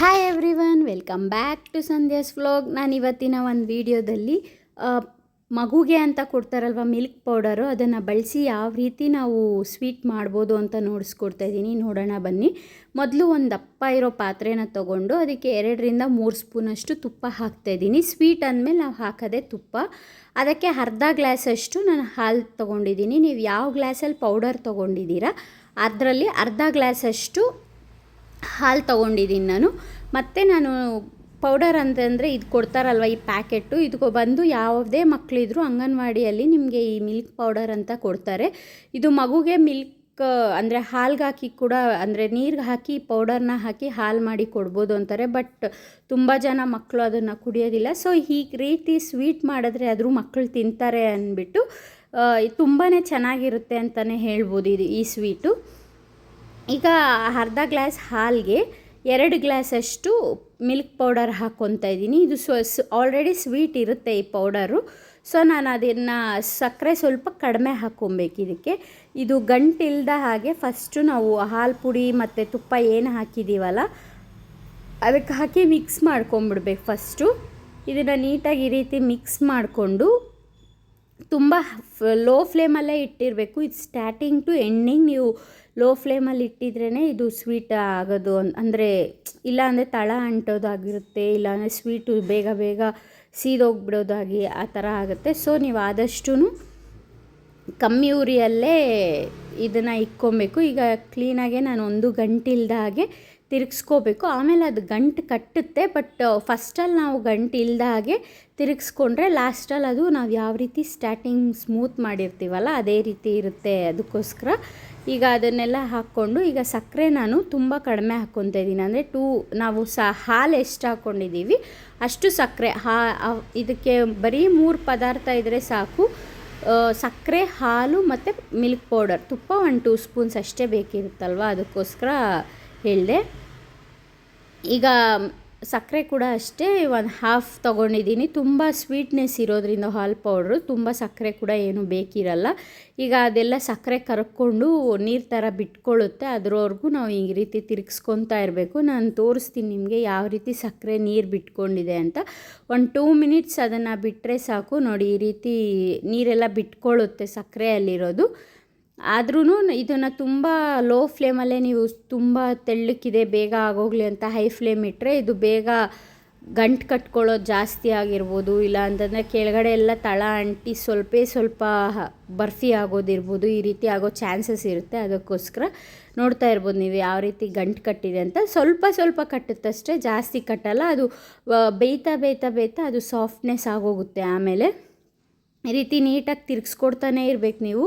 Hi everyone welcome back to Sandhya's vlog ನಾನು ಇವತ್ತಿನ ಒಂದು ವಿಡಿಯೋದಲ್ಲಿ ಮಗುಗೆ ಅಂತ ಕೊಡ್ತಾರಲ್ವ ಮಿಲ್ಕ್ ಪೌಡರು ಅದನ್ನು ಬಳಸಿ ಯಾವ ರೀತಿ ನಾವು ಸ್ವೀಟ್ ಮಾಡ್ಬೋದು ಅಂತ ನೋಡಿಸ್ಕೊಡ್ತಾ ಇದ್ದೀನಿ ನೋಡೋಣ ಬನ್ನಿ. ಮೊದಲು ಒಂದು ದಪ್ಪ ಇರೋ ಪಾತ್ರೆನ ತೊಗೊಂಡು ಅದಕ್ಕೆ ಎರಡರಿಂದ ಮೂರು ಸ್ಪೂನಷ್ಟು ತುಪ್ಪ ಹಾಕ್ತಾಯಿದ್ದೀನಿ ಸ್ವೀಟ್ ಅಂದಮೇಲೆ ನಾವು ಹಾಕೋದೇ ತುಪ್ಪ. ಅದಕ್ಕೆ ಅರ್ಧ ಗ್ಲಾಸಷ್ಟು ನಾನು ಹಾಲು ತೊಗೊಂಡಿದ್ದೀನಿ ನೀವು ಯಾವ ಗ್ಲಾಸಲ್ಲಿ ಪೌಡರ್ ತೊಗೊಂಡಿದ್ದೀರಾ ಅದರಲ್ಲಿ ಅರ್ಧ ಗ್ಲಾಸಷ್ಟು ಹಾಲು ತೊಗೊಂಡಿದ್ದೀನಿ ನಾನು. ಮತ್ತು ನಾನು ಪೌಡರ್ ಅಂತಂದರೆ ಇದು ಕೊಡ್ತಾರಲ್ವ ಈ ಪ್ಯಾಕೆಟು ಇದಕ್ಕೆ ಬಂದು ಯಾವುದೇ ಮಕ್ಕಳಿದ್ರು ಅಂಗನವಾಡಿಯಲ್ಲಿ ನಿಮಗೆ ಈ ಮಿಲ್ಕ್ ಪೌಡರ್ ಅಂತ ಕೊಡ್ತಾರೆ. ಇದು ಮಗುಗೆ ಮಿಲ್ಕ್, ಅಂದರೆ ಹಾಲ್ಗೆ ಹಾಕಿ ಕೂಡ, ಅಂದರೆ ನೀರಿಗೆ ಹಾಕಿ, ಪೌಡರ್ನ ಹಾಕಿ ಹಾಲು ಮಾಡಿ ಕೊಡ್ಬೋದು ಅಂತಾರೆ. ಬಟ್ ತುಂಬ ಜನ ಮಕ್ಕಳು ಅದನ್ನು ಕುಡಿಯೋದಿಲ್ಲ. ಸೊ ಈ ರೀತಿ ಸ್ವೀಟ್ ಮಾಡಿದ್ರೆ ಆದರೂ ಮಕ್ಕಳು ತಿಂತಾರೆ ಅಂದ್ಬಿಟ್ಟು ತುಂಬಾ ಚೆನ್ನಾಗಿರುತ್ತೆ ಅಂತಲೇ ಹೇಳ್ಬೋದು ಇದು ಈ ಸ್ವೀಟು. ಈಗ ಅರ್ಧ ಗ್ಲಾಸ್ ಹಾಲಿಗೆ ಎರಡು ಗ್ಲಾಸಷ್ಟು ಮಿಲ್ಕ್ ಪೌಡರ್ ಹಾಕ್ಕೊತಾ ಇದ್ದೀನಿ. ಇದು ಸ್ವ ಆಲ್ರೆಡಿ ಸ್ವೀಟ್ ಇರುತ್ತೆ ಈ ಪೌಡರು. ಸೊ ನಾನು ಅದನ್ನು ಸಕ್ಕರೆ ಸ್ವಲ್ಪ ಕಡಿಮೆ ಹಾಕ್ಕೊಬೇಕು ಇದಕ್ಕೆ. ಇದು ಗಂಟಿಲ್ದ ಹಾಗೆ ಫಸ್ಟು ನಾವು ಹಾಲು ಪುಡಿ ಮತ್ತು ತುಪ್ಪ ಏನು ಹಾಕಿದ್ದೀವಲ್ಲ ಅದಕ್ಕೆ ಹಾಕಿ ಮಿಕ್ಸ್ ಮಾಡ್ಕೊಂಬಿಡ್ಬೇಕು ಫಸ್ಟು ಇದನ್ನು ನೀಟಾಗಿ ಈ ರೀತಿ ಮಿಕ್ಸ್ ಮಾಡಿಕೊಂಡು ತುಂಬ ಲೋ ಫ್ಲೇಮಲ್ಲೇ ಇಟ್ಟಿರಬೇಕು. ಇದು ಸ್ಟಾರ್ಟಿಂಗ್ ಟು ಎಂಡಿಂಗ್ ನೀವು ಲೋ ಫ್ಲೇಮಲ್ಲಿ ಇಟ್ಟಿದ್ರೇ ಇದು ಸ್ವೀಟ್ ಆಗೋದು ಅಂದರೆ ಇಲ್ಲ ಅಂದರೆ ತಳ ಅಂಟೋದಾಗಿರುತ್ತೆ, ಇಲ್ಲಾಂದರೆ ಸ್ವೀಟು ಬೇಗ ಬೇಗ ಸೀದೋಗ್ಬಿಡೋದಾಗಿ ಆ ಥರ ಆಗುತ್ತೆ. ಸೊ ನೀವು ಆದಷ್ಟು ಕಮ್ಮಿ ಉರಿಯಲ್ಲೇ ಇದನ್ನು ಇಕ್ಕೊಬೇಕು ಈಗ ಕ್ಲೀನಾಗೆ ನಾನು ಒಂದು ಗಂಟಿಲ್ದ ಹಾಗೆ ತಿರುಗಿಸ್ಕೋಬೇಕು. ಆಮೇಲೆ ಅದು ಗಂಟು ಕಟ್ಟುತ್ತೆ, ಬಟ್ ಫಸ್ಟಲ್ಲಿ ನಾವು ಗಂಟು ಇಲ್ಲದ ಹಾಗೆ ತಿರುಗಿಸ್ಕೊಂಡ್ರೆ ಲಾಸ್ಟಲ್ಲಿ ಅದು ನಾವು ಯಾವ ರೀತಿ ಸ್ಟಾರ್ಟಿಂಗ್ ಸ್ಮೂತ್ ಮಾಡಿರ್ತೀವಲ್ಲ, ಅದೇ ರೀತಿ ಇರುತ್ತೆ ಅದಕ್ಕೋಸ್ಕರ. ಈಗ ಅದನ್ನೆಲ್ಲ ಹಾಕ್ಕೊಂಡು, ಈಗ ಸಕ್ಕರೆ ನಾನು ತುಂಬ ಕಡಿಮೆ ಹಾಕ್ಕೊತಾ ಇದ್ದೀನಿ ಅಂದರೆ ಟೂ, ನಾವು ಸ, ಹಾಲು ಎಷ್ಟು ಹಾಕ್ಕೊಂಡಿದ್ದೀವಿ ಅಷ್ಟು ಸಕ್ಕರೆ, ಹಾ ಇದಕ್ಕೆ ಬರೀ ಮೂರು ಪದಾರ್ಥ ಇದ್ದರೆ ಸಾಕು. ಸಕ್ಕರೆ, ಹಾಲು ಮತ್ತು ಮಿಲ್ಕ್ ಪೌಡರ್. ತುಪ್ಪ ಒಂದು ಟೂ ಸ್ಪೂನ್ಸ್ ಅಷ್ಟೇ ಬೇಕಿರುತ್ತಲ್ವ, ಅದಕ್ಕೋಸ್ಕರ ಹೇಳಿದೆ. ಈಗ ಸಕ್ಕರೆ ಕೂಡ ಅಷ್ಟೇ ಒಂದು ಹಾಫ್ ತೊಗೊಂಡಿದ್ದೀನಿ. ತುಂಬ ಸ್ವೀಟ್ನೆಸ್ ಇರೋದ್ರಿಂದ ಹಾಲ್ ಪೌಡ್ರು ತುಂಬ ಸಕ್ಕರೆ ಕೂಡ ಏನು ಬೇಕಿರಲ್ಲ. ಈಗ ಅದೆಲ್ಲ ಸಕ್ಕರೆ ಕರ್ಕೊಂಡು ನೀರು ಥರ ಬಿಟ್ಕೊಳ್ಳುತ್ತೆ. ಅದರವರೆಗೂ ನಾವು ಈ ರೀತಿ ತಿರುಗಿಸ್ಕೊತಾ ಇರಬೇಕು. ನಾನು ತೋರಿಸ್ತೀನಿ ನಿಮಗೆ ಯಾವ ರೀತಿ ಸಕ್ಕರೆ ನೀರು ಬಿಟ್ಕೊಂಡಿದೆ ಅಂತ. ಒಂದು ಟೂ ಮಿನಿಟ್ಸ್ ಅದನ್ನು ಬಿಟ್ಟರೆ ಸಾಕು. ನೋಡಿ ಈ ರೀತಿ ನೀರೆಲ್ಲ ಬಿಟ್ಕೊಳ್ಳುತ್ತೆ ಸಕ್ಕರೆಯಲ್ಲಿರೋದು. ಆದ್ರೂ ಇದನ್ನು ತುಂಬ ಲೋ ಫ್ಲೇಮಲ್ಲೇ ನೀವು ತುಂಬ ತೆಳ್ಳಕ್ಕಿದೆ, ಬೇಗ ಆಗೋಗಲಿ ಅಂತ ಹೈ ಫ್ಲೇಮ್ ಇಟ್ಟರೆ ಇದು ಬೇಗ ಗಂಟು ಕಟ್ಕೊಳ್ಳೋದು ಜಾಸ್ತಿ ಆಗಿರ್ಬೋದು. ಇಲ್ಲ ಅಂತಂದರೆ ಕೆಳಗಡೆ ಎಲ್ಲ ತಳ, ಅಂಟಿ ಸ್ವಲ್ಪ ಸ್ವಲ್ಪ ಬರ್ಫಿ ಆಗೋದಿರ್ಬೋದು. ಈ ರೀತಿ ಆಗೋ ಚಾನ್ಸಸ್ ಇರುತ್ತೆ. ಅದಕ್ಕೋಸ್ಕರ ನೋಡ್ತಾ ಇರ್ಬೋದು ನೀವು ಯಾವ ರೀತಿ ಗಂಟು ಕಟ್ಟಿದೆ ಅಂತ. ಸ್ವಲ್ಪ ಸ್ವಲ್ಪ ಕಟ್ಟುತ್ತಷ್ಟೇ, ಜಾಸ್ತಿ ಕಟ್ಟಲ್ಲ. ಅದು ಬೇಯ್ತಾ ಬೇಯ್ತಾ ಬೇಯ್ತಾ ಅದು ಸಾಫ್ಟ್ನೆಸ್ ಆಗೋಗುತ್ತೆ ಆಮೇಲೆ. ಈ ರೀತಿ ನೀಟಾಗಿ ತಿರ್ಗಿಸ್ಕೊಡ್ತಾನೆ ಇರಬೇಕು ನೀವು.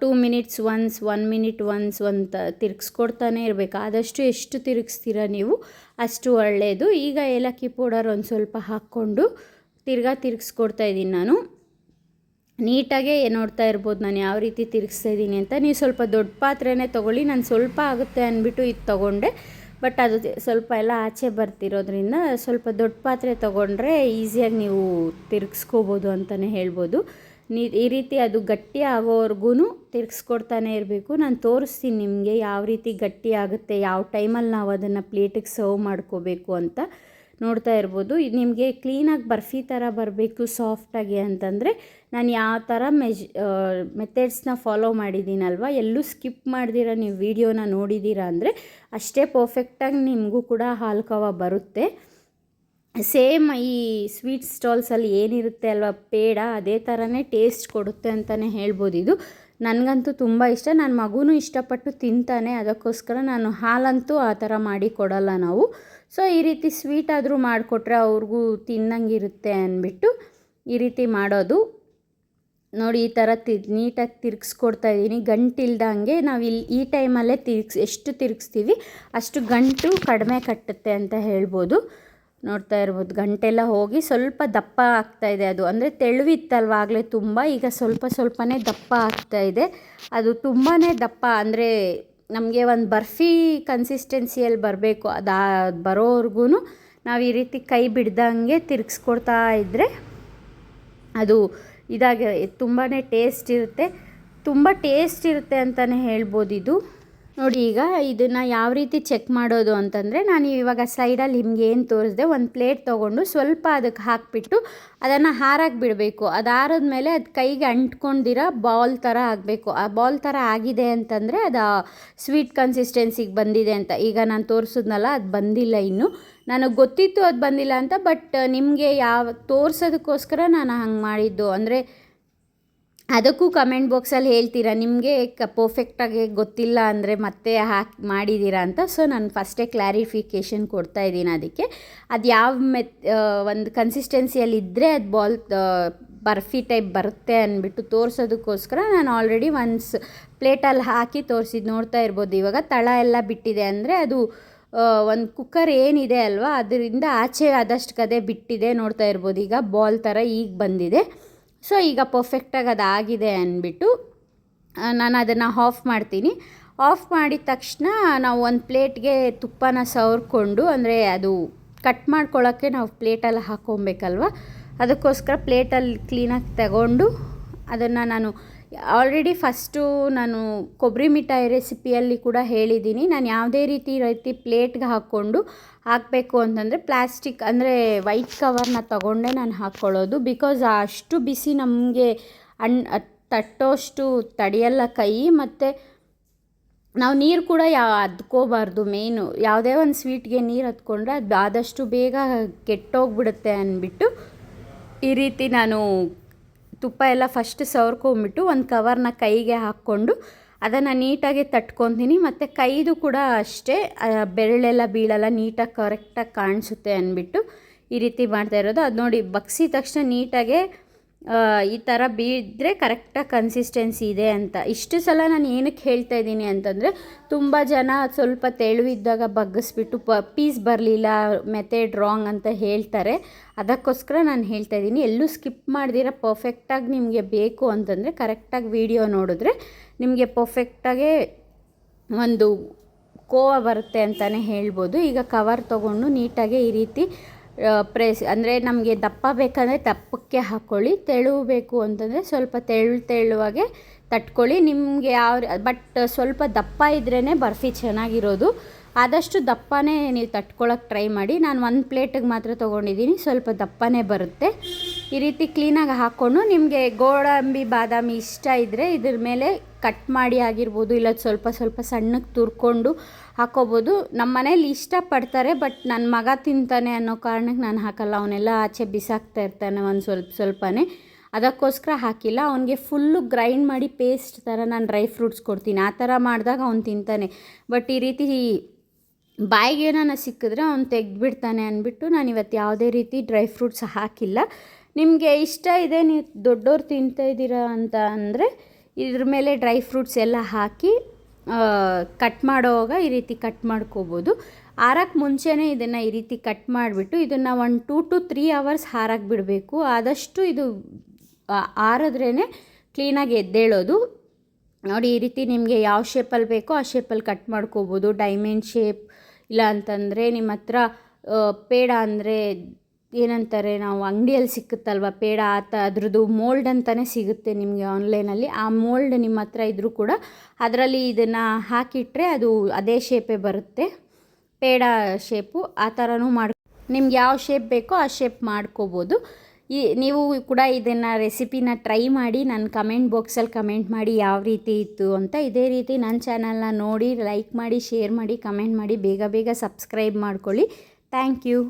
Two minutes once, one minute once ಅಂತ ತಿರುಗಿಸ್ಕೊಡ್ತಾನೆ ಇರಬೇಕು. ಆದಷ್ಟು ಎಷ್ಟು ತಿರುಗಿಸ್ತೀರ ನೀವು, ಅಷ್ಟು ಒಳ್ಳೆಯದು ಈಗ ಏಲಕ್ಕಿ ಪೌಡರ್ ಒಂದು ಸ್ವಲ್ಪ ಹಾಕ್ಕೊಂಡು ತಿರ್ಗಾ ತಿರುಗಿಸ್ಕೊಡ್ತಾ ಇದ್ದೀನಿ ನಾನು. ನೀಟಾಗೆ ನೋಡ್ತಾ ಇರ್ಬೋದು ನಾನು ಯಾವ ರೀತಿ ತಿರುಗಿಸ್ತಾ ಇದ್ದೀನಿ ಅಂತ. ನೀವು ಸ್ವಲ್ಪ ದೊಡ್ಡ ಪಾತ್ರೆನೇ ತೊಗೊಳ್ಳಿ. ನಾನು ಸ್ವಲ್ಪ ಆಗುತ್ತೆ ಅಂದ್ಬಿಟ್ಟು ಇದು ತೊಗೊಂಡೆ. ಬಟ್ ಅದು ಸ್ವಲ್ಪ ಎಲ್ಲ ಆಚೆ ಬರ್ತಿರೋದ್ರಿಂದ ಸ್ವಲ್ಪ ದೊಡ್ಡ ಪಾತ್ರೆ ತೊಗೊಂಡ್ರೆ ಈಸಿಯಾಗಿ ನೀವು ತಿರುಗಿಸ್ಕೋಬೋದು ಅಂತಲೇ ಹೇಳ್ಬೋದು. ನೀ ಈ ರೀತಿ ಅದು ಗಟ್ಟಿ ಆಗೋವರೆಗೂ ತಿರ್ಗಿಸ್ಕೊಡ್ತಾನೆ ಇರಬೇಕು. ನಾನು ತೋರಿಸ್ತೀನಿ ನಿಮಗೆ ಯಾವ ರೀತಿ ಗಟ್ಟಿ ಆಗುತ್ತೆ, ಯಾವ ಟೈಮಲ್ಲಿ ನಾವು ಅದನ್ನು ಪ್ಲೇಟಿಗೆ ಸರ್ವ್ ಮಾಡ್ಕೋಬೇಕು ಅಂತ ನೋಡ್ತಾ ಇರ್ಬೋದು. ಇದು ನಿಮಗೆ ಕ್ಲೀನಾಗಿ ಬರ್ಫಿ ಥರ ಬರಬೇಕು ಸಾಫ್ಟಾಗಿ ಅಂತಂದರೆ ನಾನು ಯಾವ ಥರ ಮೆಜ್ ಮೆಥಡ್ಸ್ನ ಫಾಲೋ ಮಾಡಿದ್ದೀನಲ್ವ, ಎಲ್ಲೂ ಸ್ಕಿಪ್ ಮಾಡ್ದಿರ ನೀವು ವೀಡಿಯೋನ ನೋಡಿದ್ದೀರಾ ಅಂದರೆ ಅಷ್ಟೇ ಪರ್ಫೆಕ್ಟಾಗಿ ನಿಮಗೂ ಕೂಡ ಹಾಲು ಕವ ಬರುತ್ತೆ. ಸೇಮ್ ಈ ಸ್ವೀಟ್ ಸ್ಟಾಲ್ಸಲ್ಲಿ ಏನಿರುತ್ತೆ ಅಲ್ವಾ, ಪೇಡ, ಅದೇ ಥರನೇ ಟೇಸ್ಟ್ ಕೊಡುತ್ತೆ ಅಂತಲೇ ಹೇಳ್ಬೋದು ಇದು. ನನಗಂತೂ ತುಂಬ ಇಷ್ಟ. ನನ್ನ ಮಗುನೂ ಇಷ್ಟಪಟ್ಟು ತಿಂತಾನೆ, ಅದಕ್ಕೋಸ್ಕರ ನಾನು ಹಾಲಂತೂ ಆ ಥರ ಮಾಡಿ ಕೊಡಲ್ಲ ನಾವು. ಸೊ ಈ ರೀತಿ ಸ್ವೀಟ್ ಆದರೂ ಮಾಡಿಕೊಟ್ರೆ ಅವ್ರಿಗೂ ತಿನ್ನಂಗಿರುತ್ತೆ ಅಂದ್ಬಿಟ್ಟು ಈ ರೀತಿ ಮಾಡೋದು. ನೋಡಿ, ಈ ಥರ ತಿ, ನೀಟಾಗಿ ತಿರ್ಗಿಸ್ಕೊಡ್ತಾ ಇದ್ದೀನಿ. ಗಂಟಿಲ್ದಂಗೆ ನಾವು ಇಲ್ಲಿ ಈ ಟೈಮಲ್ಲೇ ತಿರ್ಗಿಸ್, ಎಷ್ಟು ತಿರುಗಿಸ್ತೀವಿ ಅಷ್ಟು ಗಂಟು ಕಡಿಮೆ ಕಟ್ಟುತ್ತೆ ಅಂತ ಹೇಳ್ಬೋದು. ನೋಡ್ತಾ ಇರ್ಬೋದು. ಗಂಟೆಲ್ಲ ಹೋಗಿ ಸ್ವಲ್ಪ ದಪ್ಪ ಆಗ್ತಾ ಇದೆ ಅದು. ಅಂದರೆ ತೆಳುವಿತ್ತಲ್ವ ಆಗಲೇ ತುಂಬ, ಈಗ ಸ್ವಲ್ಪ ಸ್ವಲ್ಪನೇ ದಪ್ಪ ಆಗ್ತಾ ಇದೆ. ಅದು ತುಂಬಾ ದಪ್ಪ. ಅಂದರೆ ನಮಗೆ ಒಂದು ಬರ್ಫಿ ಕನ್ಸಿಸ್ಟೆನ್ಸಿಯಲ್ಲಿ ಬರಬೇಕು. ಅದು ಬರೋವರೆಗೂ ನಾವು ಈ ರೀತಿ ಕೈ ಬಿಡ್ದಂಗೆ ತಿರುಗಿಸ್ಕೊಡ್ತಾ ಇದ್ದರೆ ಅದು ಇದಾಗಿ ತುಂಬಾ ಟೇಸ್ಟ್ ಇರುತ್ತೆ. ತುಂಬ ಟೇಸ್ಟ್ ಇರುತ್ತೆ ಅಂತಲೇ ಹೇಳ್ಬೋದು ಇದು. ನೋಡಿ, ಈಗ ಇದನ್ನು ಯಾವ ರೀತಿ ಚೆಕ್ ಮಾಡೋದು ಅಂತಂದರೆ, ನಾನು ಇವಾಗ ಸೈಡಲ್ಲಿ ನಿಮಗೆ ಏನು ತೋರಿಸಿದೆ, ಒಂದು ಪ್ಲೇಟ್ ತೊಗೊಂಡು ಸ್ವಲ್ಪ ಅದಕ್ಕೆ ಹಾಕಿಬಿಟ್ಟು ಅದನ್ನು ಹಾರಕ್ಕೆ ಬಿಡಬೇಕು. ಅದು ಮೇಲೆ ಅದು ಕೈಗೆ ಅಂಟ್ಕೊಂಡಿರೋ ಬಾಲ್ ಥರ ಆಗಬೇಕು. ಆ ಬಾಲ್ ಥರ ಆಗಿದೆ ಅಂತಂದರೆ, ಅದು ಸ್ವೀಟ್ ಕನ್ಸಿಸ್ಟೆನ್ಸಿಗೆ ಬಂದಿದೆ ಅಂತ. ಈಗ ನಾನು ತೋರಿಸಿದ್ನಲ್ಲ, ಅದು ಬಂದಿಲ್ಲ ಇನ್ನು. ನನಗೆ ಗೊತ್ತಿತ್ತು ಅದು ಬಂದಿಲ್ಲ ಅಂತ ಬಟ್ ನಿಮಗೆ ಯಾವ, ತೋರಿಸೋದಕ್ಕೋಸ್ಕರ ನಾನು ಹಂಗೆ ಮಾಡಿದ್ದು. ಅಂದರೆ ಅದಕ್ಕೂ ಕಮೆಂಟ್ ಬಾಕ್ಸಲ್ಲಿ ಹೇಳ್ತೀರಾ? ನಿಮಗೆ ಕ ಪರ್ಫೆಕ್ಟಾಗಿ ಗೊತ್ತಿಲ್ಲ ಅಂದರೆ ಮತ್ತೆ ಹಾಕಿ ಮಾಡಿದ್ದೀರಾ ಅಂತ? ಸೊ ನಾನು ಫಸ್ಟೇ ಕ್ಲಾರಿಫಿಕೇಷನ್ ಕೊಡ್ತಾ ಇದ್ದೀನಿ ಅದಕ್ಕೆ. ಅದು ಯಾವ ಮೆತ್ ಒಂದು ಕನ್ಸಿಸ್ಟೆನ್ಸಿಯಲ್ಲಿ ಇದ್ದರೆ ಅದು ಬಾಲ್ ಬರ್ಫಿ ಟೈಪ್ ಬರುತ್ತೆ ಅಂದ್ಬಿಟ್ಟು ತೋರಿಸೋದಕ್ಕೋಸ್ಕರ ನಾನು ಆಲ್ರೆಡಿ ಒನ್ಸ್ ಪ್ಲೇಟಲ್ಲಿ ಹಾಕಿ ತೋರಿಸಿದ್ದು ನೋಡ್ತಾ ಇರ್ಬೋದು. ಇವಾಗ ತಳ ಎಲ್ಲ ಬಿಟ್ಟಿದೆ ಅಂದರೆ ಅದು ಒಂದು ಕುಕ್ಕರ್ ಏನಿದೆ ಅಲ್ವಾ, ಅದರಿಂದ ಆಚೆ ಆದಷ್ಟು ಕದೆ ಬಿಟ್ಟಿದೆ ನೋಡ್ತಾ ಇರ್ಬೋದು. ಈಗ ಬಾಲ್ ಥರ ಈಗ ಬಂದಿದೆ. ಸೊ ಈಗ ಪರ್ಫೆಕ್ಟಾಗಿ ಅದಾಗಿದೆ ಅಂದ್ಬಿಟ್ಟು ನಾನು ಅದನ್ನು ಆಫ್ ಮಾಡ್ತೀನಿ. ಆಫ್ ಮಾಡಿದ ತಕ್ಷಣ ನಾವು ಒಂದು ಪ್ಲೇಟ್ಗೆ ತುಪ್ಪನ ಸವರ್ಕೊಂಡು, ಅಂದರೆ ಅದು ಕಟ್ ಮಾಡ್ಕೊಳ್ಳೋಕ್ಕೆ ನಾವು ಪ್ಲೇಟಲ್ಲಿ ಹಾಕ್ಕೊಬೇಕಲ್ವ ಅದಕ್ಕೋಸ್ಕರ ಪ್ಲೇಟಲ್ಲಿ ಕ್ಲೀನಾಗಿ ತಗೊಂಡು, ಅದನ್ನು ನಾನು ಆಲ್ರೆಡಿ ಫಸ್ಟು ನಾನು ಕೊಬ್ಬರಿ ಮಿಠಾಯಿ ರೆಸಿಪಿಯಲ್ಲಿ ಕೂಡ ಹೇಳಿದ್ದೀನಿ. ನಾನು ಯಾವುದೇ ರೀತಿ ರೀತಿ ಪ್ಲೇಟ್ಗೆ ಹಾಕ್ಕೊಂಡು ಹಾಕಬೇಕು ಅಂತಂದರೆ ಪ್ಲಾಸ್ಟಿಕ್ ಅಂದರೆ ವೈಟ್ ಕವರ್ನ ತಗೊಂಡೇ ನಾನು ಹಾಕ್ಕೊಳ್ಳೋದು ಬಿಕಾಸ್ ಅಷ್ಟು ಬಿಸಿ ನಮಗೆ ಅಣ್ ತಟ್ಟೋಷ್ಟು ತಡೆಯಲ್ಲ ಕೈ ಮತ್ತು ನಾವು ನೀರು ಕೂಡ ಯಾ, ಅದ್ಕೋಬಾರ್ದು ಮೇಯ್ನು ಯಾವುದೇ ಒಂದು ಸ್ವೀಟ್ಗೆ ನೀರು ಹತ್ಕೊಂಡ್ರೆ ಅದು ಆದಷ್ಟು ಬೇಗ ಕೆಟ್ಟೋಗ್ಬಿಡುತ್ತೆ ಅಂದ್ಬಿಟ್ಟು ಈ ರೀತಿ ನಾನು ತುಪ್ಪ ಎಲ್ಲ ಫಸ್ಟ್ ಸವರ್ಕೊಂಬಿಟ್ಟು ಒಂದು ಕವರ್ನ ಕೈಗೆ ಹಾಕ್ಕೊಂಡು ಅದನ್ನು ನೀಟಾಗಿ ತಟ್ಕೊತೀನಿ. ಮತ್ತು ಕೈದು ಕೂಡ ಅಷ್ಟೇ ಬೆರಳೆಲ್ಲ, ಬೀಳಲ್ಲ ನೀಟಾಗಿ ಕರೆಕ್ಟಾಗಿ ಕಾಣಿಸುತ್ತೆ ಅಂದ್ಬಿಟ್ಟು ಈ ರೀತಿ ಮಾಡ್ತಾ ಇರೋದು. ಅದು ನೋಡಿ ಬಗ್ಸಿದ ತಕ್ಷಣ ನೀಟಾಗೆ ಈ ಥರ ಬಿದ್ದರೆ ಕರೆಕ್ಟಾಗಿ ಕನ್ಸಿಸ್ಟೆನ್ಸಿ ಇದೆ ಅಂತ. ಇಷ್ಟು ಸಲ ನಾನು ಏನಕ್ಕೆ ಹೇಳ್ತಾ ಇದ್ದೀನಿ ಅಂತಂದರೆ, ತುಂಬ ಜನ ಸ್ವಲ್ಪ ತೆಳುವಿದ್ದಾಗ ಬಗ್ಗಿಸ್ಬಿಟ್ಟು ಪ ಪೀಸ್ ಬರಲಿಲ್ಲ ಮೆಥಡ್ ರಾಂಗ್ ಅಂತ ಹೇಳ್ತಾರೆ. ಅದಕ್ಕೋಸ್ಕರ ನಾನು ಹೇಳ್ತಾ ಇದ್ದೀನಿ, ಎಲ್ಲೂ ಸ್ಕಿಪ್ ಮಾಡ್ದಿರ ಪರ್ಫೆಕ್ಟಾಗಿ ನಿಮಗೆ ಬೇಕು ಅಂತಂದರೆ ಕರೆಕ್ಟಾಗಿ ವಿಡಿಯೋ ನೋಡಿದ್ರೆ ನಿಮಗೆ ಪರ್ಫೆಕ್ಟಾಗೆ ಒಂದು ಕೋವ ಬರುತ್ತೆ ಅಂತಲೇ ಹೇಳ್ಬೋದು. ಈಗ ಕವರ್ ತೊಗೊಂಡು ನೀಟಾಗಿ ಈ ರೀತಿ ಪ್ರೆಸ್, ಅಂದರೆ ನಮಗೆ ದಪ್ಪ ಬೇಕಂದರೆ ದಪ್ಪಕ್ಕೆ ಹಾಕ್ಕೊಳ್ಳಿ ತೆಳು ಬೇಕು ಅಂತಂದರೆ ಸ್ವಲ್ಪ ತೆಳು ತೆಳುವಾಗೆ ತಟ್ಕೊಳ್ಳಿ. ನಿಮಗೆ ಯಾವ, ಬಟ್ ಸ್ವಲ್ಪ ದಪ್ಪ ಇದ್ರೇ ಬರ್ಫಿ ಚೆನ್ನಾಗಿರೋದು. ಆದಷ್ಟು ದಪ್ಪನೇ ನೀವು ತಟ್ಕೊಳ್ಳೋಕೆ ಟ್ರೈ ಮಾಡಿ. ನಾನು ಒಂದು ಪ್ಲೇಟಿಗೆ ಮಾತ್ರ ತೊಗೊಂಡಿದ್ದೀನಿ ಸ್ವಲ್ಪ ದಪ್ಪನೇ ಬರುತ್ತೆ. ಈ ರೀತಿ ಕ್ಲೀನಾಗಿ ಹಾಕ್ಕೊಂಡು ನಿಮಗೆ ಗೋಡಂಬಿ, ಬಾದಾಮಿ ಇಷ್ಟ ಇದ್ದರೆ ಇದ್ರ ಮೇಲೆ ಕಟ್ ಮಾಡಿ ಆಗಿರ್ಬೋದು, ಇಲ್ಲ ಸ್ವಲ್ಪ ಸ್ವಲ್ಪ ಸಣ್ಣಕ್ಕೆ ತುರ್ಕೊಂಡು ಹಾಕೋಬೋದು. ನಮ್ಮ ಮನೇಲಿ ಇಷ್ಟಪಡ್ತಾರೆ, ಬಟ್ ನನ್ನ ಮಗ ತಿಂತಾನೆ ಅನ್ನೋ ಕಾರಣಕ್ಕೆ ನಾನು ಹಾಕಲ್ಲ. ಅವನ್ನೆಲ್ಲ ಆಚೆ ಬಿಸಾಕ್ತಾ ಇರ್ತಾನೆ ಒಂದು ಸ್ವಲ್ಪ ಸ್ವಲ್ಪನೇ. ಅದಕ್ಕೋಸ್ಕರ ಹಾಕಿಲ್ಲ. ಅವನಿಗೆ ಫುಲ್ಲು ಗ್ರೈಂಡ್ ಮಾಡಿ ಪೇಸ್ಟ್ ಥರ ನಾನು ಡ್ರೈ ಫ್ರೂಟ್ಸ್ ಕೊಡ್ತೀನಿ. ಆ ಥರ ಮಾಡಿದಾಗ ಅವ್ನು ತಿಂತಾನೆ. ಬಟ್ ಈ ರೀತಿ ಬಾಯಿಗೆ ಏನಾನ ಸಿಕ್ಕಿದ್ರೆ ಅವ್ನು ತೆಗೆದ್ಬಿಡ್ತಾನೆ ಅಂದ್ಬಿಟ್ಟು ನಾನು ಇವತ್ತು ಯಾವುದೇ ರೀತಿ ಡ್ರೈ ಫ್ರೂಟ್ಸ್ ಹಾಕಿಲ್ಲ. ನಿಮಗೆ ಇಷ್ಟ ಇದೆ, ನೀವು ದೊಡ್ಡವ್ರು ತಿಂತಾ ಇದ್ದೀರಾ ಅಂತ ಅಂದರೆ ಇದ್ರ ಮೇಲೆ ಡ್ರೈ ಫ್ರೂಟ್ಸ್ ಎಲ್ಲ ಹಾಕಿ ಕಟ್ ಮಾಡೋವಾಗ ಈ ರೀತಿ ಕಟ್ ಮಾಡ್ಕೋಬೋದು. ಹಾರಕ್ಕೆ ಮುಂಚೆನೇ ಇದನ್ನು ಈ ರೀತಿ ಕಟ್ ಮಾಡಿಬಿಟ್ಟು ಇದನ್ನು ಒಂದು ಟೂ ಟು ತ್ರೀ ಅವರ್ಸ್ ಹಾರಕ್ಕೆ ಬಿಡಬೇಕು. ಆದಷ್ಟು ಇದು ಆರಿದ್ರೇ ಕ್ಲೀನಾಗಿ ಎದ್ದೇಳೋದು. ನೋಡಿ ಈ ರೀತಿ ನಿಮಗೆ ಯಾವ ಶೇಪಲ್ಲಿ ಬೇಕೋ ಆ ಶೇಪಲ್ಲಿ ಕಟ್ ಮಾಡ್ಕೋಬೋದು. ಡೈಮಂಡ್ ಶೇಪ್ ಇಲ್ಲ ಅಂತಂದರೆ ನಿಮ್ಮ ಹತ್ರ ಪೇಡ ಅಂದರೆ ಏನಂತಾರೆ, ನಾವು ಅಂಗಡಿಯಲ್ಲಿ ಸಿಕ್ಕುತ್ತಲ್ವ ಪೇಡ ಆತ ಅದ್ರದ್ದು ಮೋಲ್ಡ್ ಅಂತಲೇ ಸಿಗುತ್ತೆ ನಿಮಗೆ ಆನ್ಲೈನಲ್ಲಿ ಆ ಮೋಲ್ಡ್ ನಿಮ್ಮ ಹತ್ರ ಇದ್ದರೂ ಕೂಡ ಅದರಲ್ಲಿ ಇದನ್ನು ಹಾಕಿಟ್ರೆ ಅದು ಅದೇ ಶೇಪೇ ಬರುತ್ತೆ. ಪೇಡ ಶೇಪು ಆ ಥರನೂ ಮಾಡಿ, ನಿಮ್ಗೆ ಯಾವ ಶೇಪ್ ಬೇಕೋ ಆ ಶೇಪ್ ಮಾಡ್ಕೋಬೋದು. ಈ, ನೀವು ಕೂಡ ಇದನ್ನು ರೆಸಿಪಿನ ಟ್ರೈ ಮಾಡಿ ನನ್ನ ಕಮೆಂಟ್ ಬಾಕ್ಸಲ್ಲಿ ಕಮೆಂಟ್ ಮಾಡಿ ಯಾವ ರೀತಿ ಇತ್ತು ಅಂತ ಇದೇ ರೀತಿ ನನ್ನ ಚಾನಲ್ನ ನೋಡಿ ಲೈಕ್ ಮಾಡಿ ಶೇರ್ ಮಾಡಿ ಕಮೆಂಟ್ ಮಾಡಿ, ಬೇಗ ಬೇಗ ಸಬ್ಸ್ಕ್ರೈಬ್ ಮಾಡ್ಕೊಳ್ಳಿ. Thank you